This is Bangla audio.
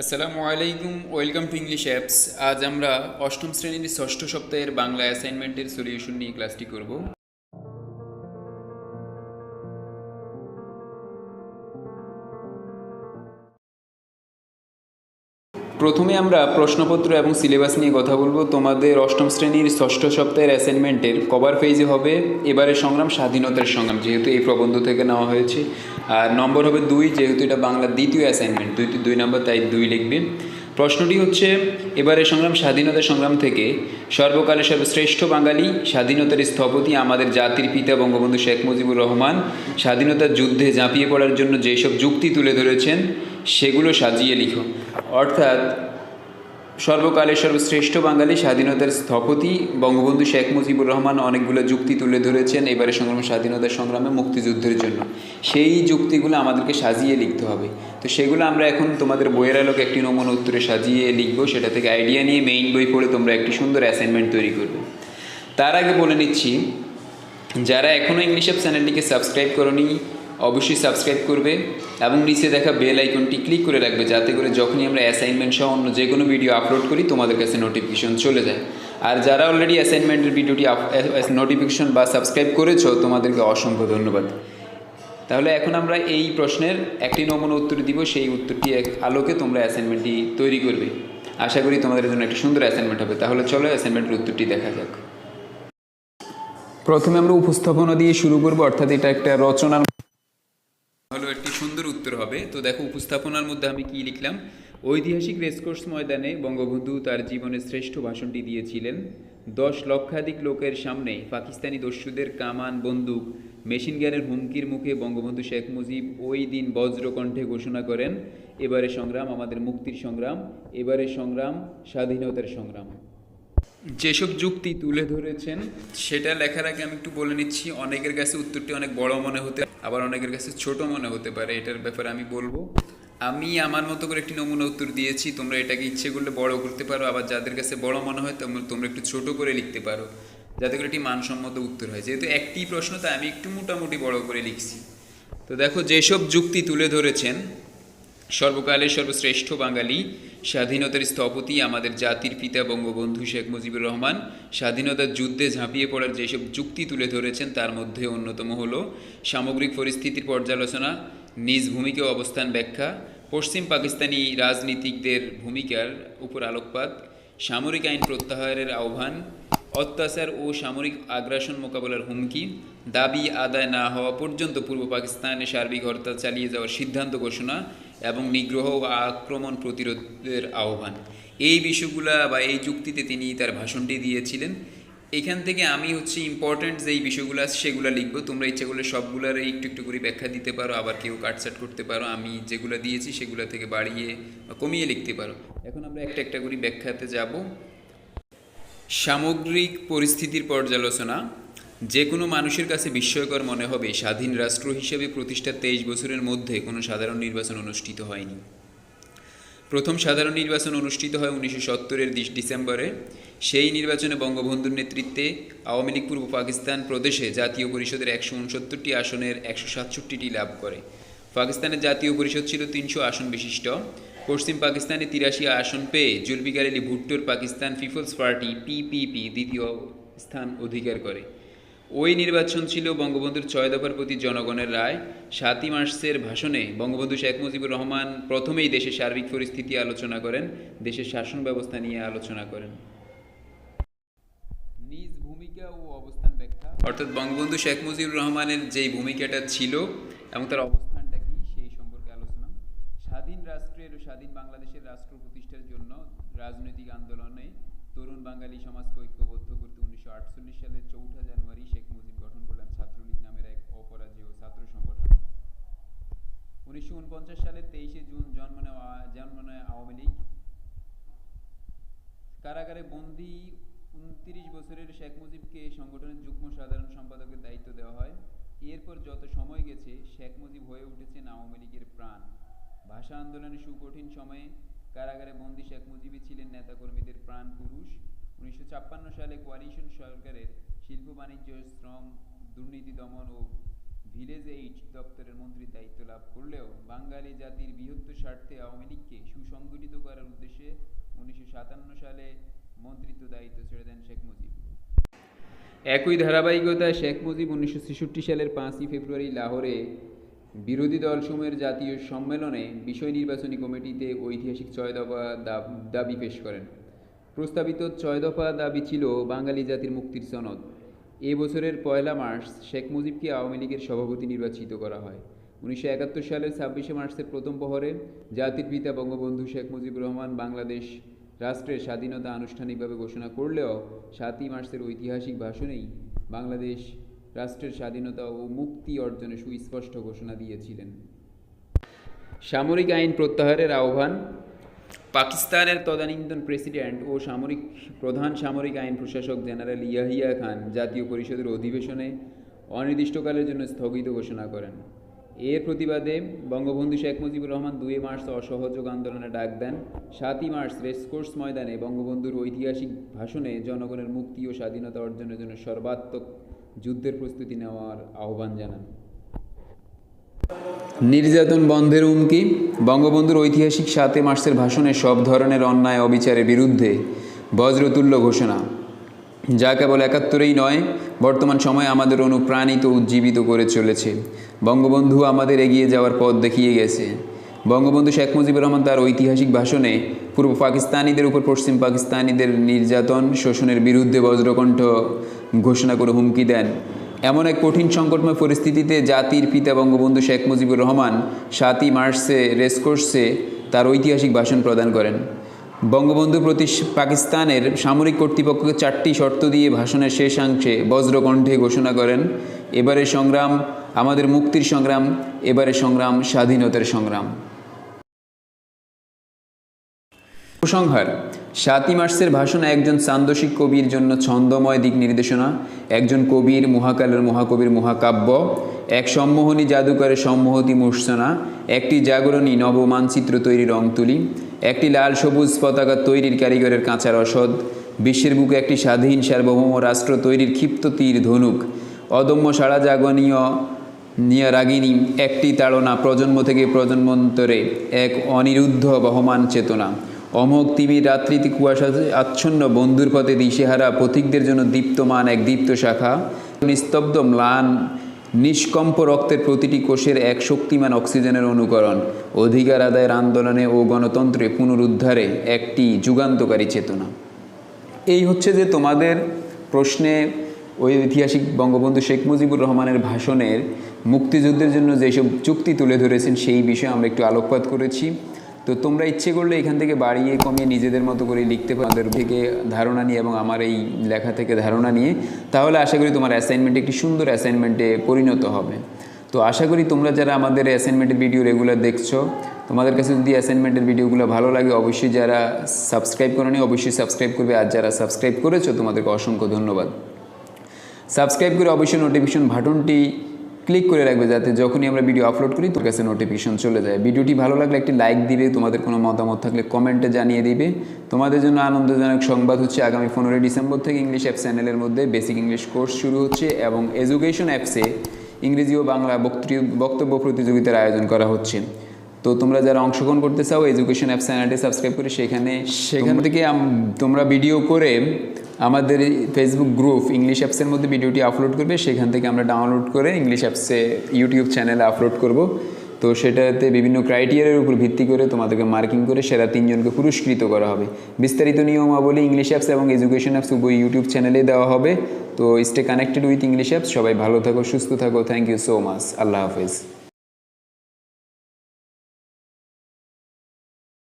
আসসালামু আলাইকুম ওয়েলকাম টু ইংলিশ অ্যাপস আজ আমরা অষ্টম শ্রেণির ষষ্ঠ সপ্তাহের বাংলা অ্যাসাইনমেন্টের সলিউশন নিয়ে ক্লাসটি করব। প্রথমে আমরা প্রশ্নপত্র এবং সিলেবাস নিয়ে কথা বলব। তোমাদের অষ্টম শ্রেণির ষষ্ঠ সপ্তাহের অ্যাসাইনমেন্টের কভার পেজে হবে। এবারে সংগ্রাম, স্বাধীনতার সংগ্রাম, যেহেতু এই প্রবন্ধ থেকে নেওয়া হয়েছে। আর নম্বর হবে দুই, যেহেতু এটা বাংলার দ্বিতীয় অ্যাসাইনমেন্ট, দুই দুই নম্বর, তাই দুই লিখবে। প্রশ্নটি হচ্ছে এবারে সংগ্রাম স্বাধীনতা সংগ্রাম থেকে সর্বকালের সর্বশ্রেষ্ঠ বাঙালি, স্বাধীনতার স্থপতি আমাদের জাতির পিতা বঙ্গবন্ধু শেখ মুজিবুর রহমান, স্বাধীনতার যুদ্ধে ঝাঁপিয়ে পড়ার জন্য যেসব যুক্তি তুলে ধরেছেন, সেগুলো সাজিয়ে লিখো। অর্থাৎ সর্বকালের সর্বশ্রেষ্ঠ বাঙালি স্বাধীনতার স্থপতি বঙ্গবন্ধু শেখ মুজিবুর রহমান অনেকগুলো যুক্তি তুলে ধরেছেন এবারে সংগ্রাম, স্বাধীনতা সংগ্রামে মুক্তিযুদ্ধের জন্য। সেই যুক্তিগুলো আমাদেরকে সাজিয়ে লিখতে হবে। তো সেগুলো আমরা এখন তোমাদের বইয়ের আলোকে একটি নমুনা উত্তরে সাজিয়ে লিখব। সেটা থেকে আইডিয়া নিয়ে মেইন বই পড়ে তোমরা একটি সুন্দর অ্যাসাইনমেন্ট তৈরি করবে। তার আগে বলে নিচ্ছি, যারা এখনও ইংলিশ অ্যাপ চ্যানেলটিকে সাবস্ক্রাইব করনি অবশ্যই সাবস্ক্রাইব করবে এবং নিচে দেখা বেল আইকনটি ক্লিক করে রাখবে, যাতে করে যখনই আমরা অ্যাসাইনমেন্ট সহ অন্য যে কোনো ভিডিও আপলোড করি, তোমাদের কাছে নোটিফিকেশন চলে যায়। আর যারা অলরেডি অ্যাসাইনমেন্টের ভিডিওটি নোটিফিকেশন বা সাবস্ক্রাইব করেছ, তোমাদেরকে অসংখ্য ধন্যবাদ। তাহলে এখন আমরা এই প্রশ্নের একটি নমুনা উত্তর দিব, সেই উত্তরটি এক আলোকে তোমরা অ্যাসাইনমেন্টটি তৈরি করবে। আশা করি তোমাদের জন্য একটি সুন্দর অ্যাসাইনমেন্ট হবে। তাহলে চলো অ্যাসাইনমেন্টের উত্তরটি দেখা যাক। প্রথমে আমরা উপস্থাপনা দিয়ে শুরু করব, অর্থাৎ এটা একটা রচনার উত্তর হবে। তো দেখো, উপস্থাপনার মধ্যে আমি কি লিখলাম? ঐতিহাসিক রেসকোর্স ময়দানে বঙ্গবন্ধু তার জীবনের শ্রেষ্ঠ ভাষণটি দিয়েছিলেন। দশ লক্ষাধিক লোকের সামনে পাকিস্তানি দস্যুদের কামান, বন্দুক, মেশিন গানের হুমকির মুখে বঙ্গবন্ধু শেখ মুজিব ওই দিন বজ্রকণ্ঠে ঘোষণা করেন, এবারে সংগ্রাম আমাদের মুক্তির সংগ্রাম, এবারে সংগ্রাম স্বাধীনতার সংগ্রাম। যেসব যুক্তি তুলে ধরেছেন, সেটা লেখার আগে আমি একটু বলে নিচ্ছি, অনেকের কাছে উত্তরটি অনেক বড় মনে হতে আবার অনেকের কাছে ছোট মনে হতে পারে, এটার ব্যাপারে আমি বলব। আমি আমার মতো করে একটি নমুনা উত্তর দিয়েছি, তোমরা এটাকে ইচ্ছে করলে বড় করতে পারো, আবার যাদের কাছে বড় মনে হয় তোমরা একটু ছোট করে লিখতে পারো, যাতে করে একটি মানসম্মত উত্তর হয়। যেহেতু একটি প্রশ্ন, তাই আমি একটু মোটামুটি বড় করে লিখছি। তো দেখো, যেসব যুক্তি তুলে ধরেছেন সর্বকালের সর্বশ্রেষ্ঠ বাঙালি, স্বাধীনতার স্থপতি আমাদের জাতির পিতা বঙ্গবন্ধু শেখ মুজিবুর রহমান, স্বাধীনতার যুদ্ধে ঝাঁপিয়ে পড়ার যেসব যুক্তি তুলে ধরেছেন তার মধ্যে অন্যতম হলো সামগ্রিক পরিস্থিতির পর্যালোচনা, নিজ ভূমিকা অবস্থান ব্যাখ্যা, পশ্চিম পাকিস্তানি রাজনীতিকদের ভূমিকার উপর আলোকপাত, সামরিক আইন প্রত্যাহারের আহ্বান, অত্যাচার ও সামরিক আগ্রাসন মোকাবেলার হুমকি, দাবি আদায় না হওয়া পর্যন্ত পূর্ব পাকিস্তানে সার্বিক হরতাল চালিয়ে যাওয়ার সিদ্ধান্ত ঘোষণা এবং নিগ্রহ ও আক্রমণ প্রতিরোধের আহ্বান। এই বিষয়গুলা বা এই যুক্তিতে তিনি তার ভাষণটি দিয়েছিলেন। এখান থেকে আমি হচ্ছে ইম্পর্ট্যান্ট যেই বিষয়গুলো আছে সেগুলো লিখব। তোমরা ইচ্ছা করলে সবগুলার একটু একটু করে ব্যাখ্যা দিতে পারো। আবার কেউ কাটসাট করতে পারো। আমি যেগুলো দিয়েছি সেগুলো থেকে বাড়িয়ে বা কমিয়ে লিখতে পারো। এখন আমরা একটা একটা করে ব্যাখ্যাতে যাব। সামগ্রিক পরিস্থিতির পর্যালোচনা। যে কোনো মানুষের কাছে বিস্ময়কর মনে হবে, স্বাধীন রাষ্ট্র হিসেবে প্রতিষ্ঠার তেইশ বছরের মধ্যে কোনো সাধারণ নির্বাচন অনুষ্ঠিত হয়নি। প্রথম সাধারণ নির্বাচন অনুষ্ঠিত হয় উনিশশো সত্তরের ডিসেম্বরে। সেই নির্বাচনে বঙ্গবন্ধুর নেতৃত্বে আওয়ামী লীগ পূর্ব পাকিস্তান প্রদেশে জাতীয় পরিষদের একশো উনসত্তরটি আসনের একশো সাতষট্টিটি লাভ করে। পাকিস্তানের জাতীয় পরিষদ ছিল তিনশো আসন বিশিষ্ট। পশ্চিম পাকিস্তানে তিরাশি আসন পেয়ে জুলফিকার আলী ভুট্টোর পাকিস্তান পিপলস পার্টি, পিপিপি, দ্বিতীয় স্থান অধিকার করে। ওই নির্বাচন ছিল বঙ্গবন্ধুর ছয় দফার প্রতি জনগণের রায়। সাতই মার্চের ভাষণে বঙ্গবন্ধু শেখ মুজিবুর রহমান প্রথমেই দেশের সার্বিক পরিস্থিতি আলোচনা করেন, দেশের শাসন ব্যবস্থা নিয়ে আলোচনা করেন। নিজ ভূমিকা ও অবস্থান ব্যাখ্যা। অর্থাৎ বঙ্গবন্ধু শেখ মুজিবুর রহমানের যেই ভূমিকাটা ছিল এবং তার অবস্থানটা কি, সেই সম্পর্কে আলোচনা। স্বাধীন রাষ্ট্রের স্বাধীন বাংলাদেশের রাষ্ট্র প্রতিষ্ঠার জন্য রাজনৈতিক আন্দোলনে তরুণ বাঙালি সমাজকে ঐক্যবদ্ধ করতে উনিশশো সালের চৌঠা জানুয়ারি উনিশশো সালের তেইশে জুন জন্ম নেওয়া, জন্ম নেয় আওয়ামী লীগ। কারাগারে বন্দী উনত্রিশ বছরের শেখ মুজিবকে সংগঠনের যুগ্ম সাধারণ সম্পাদকের দায়িত্ব দেওয়া হয়। এরপর যত সময় গেছে, শেখ মুজিব হয়ে উঠেছেন আওয়ামী লীগের প্রাণ। ভাষা আন্দোলনের সুকঠিন সময়ে কারাগারে বন্দী শেখ মুজিবই ছিলেন নেতাকর্মীদের প্রাণ পুরুষ। উনিশশো ছাপ্পান্ন সালে কোয়ালিশন সরকারের শিল্প বাণিজ্য, শ্রম, দুর্নীতি দমন ও ভিলেজ দপ্তরের মন্ত্রীর দায়িত্ব লাভ করলেও বাঙালি জাতির বৃহত্তর স্বার্থে আওয়ামী লীগকে সুসংগঠিত করার উদ্দেশ্যে সাতান্ন সালে মন্ত্রিত্ব দায়িত্ব ছেড়ে দেন শেখ মুজিব। একই ধারাবাহিকতায় শেখ মুজিব উনিশশো ছেষট্টি সালের পাঁচই ফেব্রুয়ারি লাহোরে বিরোধী দলসমূহের জাতীয় সম্মেলনে বিষয় নির্বাচনী কমিটিতে ঐতিহাসিক ছয় দফা দাবি পেশ করেন। প্রস্তাবিত ছয় দফা দাবি ছিল বাঙালি জাতির মুক্তির সনদ। এ বছরের পয়লা মার্চ শেখ মুজিবকে আওয়ামী লীগের সভাপতি নির্বাচিত করা হয়। উনিশশো একাত্তর সালের ছাব্বিশে মার্চের প্রথম প্রহরে জাতির পিতা বঙ্গবন্ধু শেখ মুজিবুর রহমান বাংলাদেশ রাষ্ট্রের স্বাধীনতা আনুষ্ঠানিকভাবে ঘোষণা করলেও সাতই মার্চের ঐতিহাসিক ভাষণেই বাংলাদেশ রাষ্ট্রের স্বাধীনতা ও মুক্তি অর্জনে সুস্পষ্ট ঘোষণা দিয়েছিলেন। সামরিক আইন প্রত্যাহারের আহ্বান পাকিস্তানের তদানীন্তন প্রেসিডেন্ট ও সামরিক, প্রধান সামরিক আইন প্রশাসক জেনারেল ইয়াহিয়া খান জাতীয় পরিষদের অধিবেশনে অনির্দিষ্টকালের জন্য স্থগিত ঘোষণা করেন। এর প্রতিবাদে বঙ্গবন্ধু শেখ মুজিবুর রহমান দুই মার্চ অসহযোগ আন্দোলনে ডাক দেন, সাতই মার্চ রেসকোর্স ময়দানে বঙ্গবন্ধুর ঐতিহাসিক ভাষণে জনগণের মুক্তি ও স্বাধীনতা অর্জনের জন্য সর্বাত্মক যুদ্ধের প্রস্তুতি নেওয়ার আহ্বান জানান। নির্যাতন বন্ধের হুমকি? বঙ্গবন্ধুর ঐতিহাসিক সাতে মার্চের ভাষণে সব ধরনের অন্যায় অবিচারের বিরুদ্ধে বজ্রতুল্য ঘোষণা। যা কেবল একাত্তরেই নয়, বর্তমান সময়ে আমাদের অনুপ্রাণিত উজ্জীবিত করে চলেছে। বঙ্গবন্ধু আমাদের এগিয়ে যাওয়ার পথ দেখিয়ে গেছে। বঙ্গবন্ধু শেখ মুজিবুর রহমান তার ঐতিহাসিক ভাষণে পূর্ব পাকিস্তানিদের উপর, পশ্চিম পাকিস্তানিদের নির্যাতন, শোষণের বিরুদ্ধে বজ্রকণ্ঠ ঘোষণা করে হুমকি দেন। এমন এক কঠিন সংকটময় পরিস্থিতিতে জাতির পিতা বঙ্গবন্ধু শেখ মুজিবুর রহমান সাতই মার্চে রেসকোর্সে তার ঐতিহাসিক ভাষণ প্রদান করেন। বঙ্গবন্ধু প্রতি পাকিস্তানের সামরিক কর্তৃপক্ষকে চারটি শর্ত দিয়ে ভাষণের শেষাংশে বজ্রকণ্ঠে ঘোষণা করেন। এবারে সংগ্রাম, আমাদের মুক্তির সংগ্রাম এবারে সংগ্রাম, স্বাধীনতার সংগ্রাম। উপসংহার, সাতই মার্চের ভাষণে একজন সান্দসিক কবির জন্য ছন্দময় দিক নির্দেশনা, একজন কবির মহাকালের মহাকবির মহাকাব্য, এক সম্মোহনী জাদুকরের সম্মোহতি মূর্ছনা, একটি জাগরণী নবমানচিত্র তৈরির রং তুলি, একটি লাল সবুজ পতাকা তৈরির কারিগরের কাঁচা রসদ বিশ্বের বুকে একটি স্বাধীন সার্বভৌম রাষ্ট্র তৈরির ক্ষিপ্ত তীর ধনুক, অদম্য সারা জাগনীয় নিয়া রাগিনী, একটি তাড়না প্রজন্ম থেকে প্রজন্মান্তরে এক অনিরুদ্ধ বহমান চেতনা। অমোঘ তিমির রাত্রিতে কুয়াশা আচ্ছন্ন বন্ধুর পথে দিশেহারা পথিকদের জন্য দীপ্তমান এক দীপ্ত শাখা। নিস্তব্ধ ম্লান, নিষ্কম্প রক্তের প্রতিটি কোষের এক শক্তিমান অক্সিজেনের অনুকরণ। অধিকার আদায়ের আন্দোলনে ও গণতন্ত্রে পুনরুদ্ধারে একটি যুগান্তকারী চেতনা। এই হচ্ছে যে তোমাদের প্রশ্নে ওই ঐতিহাসিক বঙ্গবন্ধু শেখ মুজিবুর রহমানের ভাষণের মুক্তিযুদ্ধের জন্য যেসব চুক্তি তুলে ধরেছেন সেই বিষয়ে আমরা একটু আলোকপাত করেছি। তো তোমরা ইচ্ছে করলে এখান থেকে বাড়িয়ে কমিয়ে নিজেদের মতো করে লিখতে পারো। আমাদের থেকে ধারণা নিয়ে এবং আমার এই লেখা থেকে ধারণা নিয়ে, তাহলে আশা করি তোমার অ্যাসাইনমেন্ট একটি সুন্দর অ্যাসাইনমেন্টে পরিণত হবে। তো আশা করি তোমরা যারা আমাদের অ্যাসাইনমেন্টের ভিডিও রেগুলার দেখছ, তোমাদের কাছে যদি অ্যাসাইনমেন্টের ভিডিওগুলো ভালো লাগে, অবশ্যই যারা সাবস্ক্রাইব করোনি, অবশ্যই সাবস্ক্রাইব করবে। আর যারা সাবস্ক্রাইব করেছ, তোমাদেরকে অসংখ্য ধন্যবাদ। সাবস্ক্রাইব করে অবশ্যই নোটিফিকেশন বাটনটি ক্লিক করে রাখবে যাতে যখনই আমরা ভিডিও আপলোড করি তোর কাছে নোটিফিকেশন চলে যায়। ভিডিওটি ভালো লাগলে একটি লাইক দিবে, তোমাদের কোনো মতামত থাকলে কমেন্টে জানিয়ে দিবে। তোমাদের জন্য আনন্দজনক সংবাদ হচ্ছে আগামী পনেরোই ডিসেম্বর থেকে ইংলিশ অ্যাপ চ্যানেলের মধ্যে বেসিক ইংলিশ কোর্স শুরু হচ্ছে এবং এডুকেশন অ্যাপসে ইংরেজি ও বাংলা বক্তৃ- বক্তব্য প্রতিযোগিতার আয়োজন করা হচ্ছে। তো তোমরা যারা অংশগ্রহণ করতে চাও এডুকেশন অ্যাপ চ্যানেলটি সাবস্ক্রাইব করে সেখানে সেখান থেকে তোমরা ভিডিও করে আমাদের ফেসবুক গ্রুপ ইংলিশ অ্যাপসের মধ্যে ভিডিওটি আপলোড করবে। সেখান থেকে আমরা ডাউনলোড করে ইংলিশ অ্যাপসে ইউটিউব চ্যানেলে আপলোড করব। তো সেটাতে বিভিন্ন ক্রাইটেরিয়ার উপর ভিত্তি করে তোমাদেরকে মার্কিং করে সেরা তিনজনকে পুরস্কৃত করা হবে। বিস্তারিত নিয়মাবলী ইংলিশ অ্যাপস এবং এডুকেশন অ্যাপস উভয় ইউটিউব চ্যানেলে দেওয়া হবে। তো stay connected with English apps সবাই ভালো থাকো সুস্থ থাকো। থ্যাংক ইউ সো মাচ আল্লাহ হাফেজ।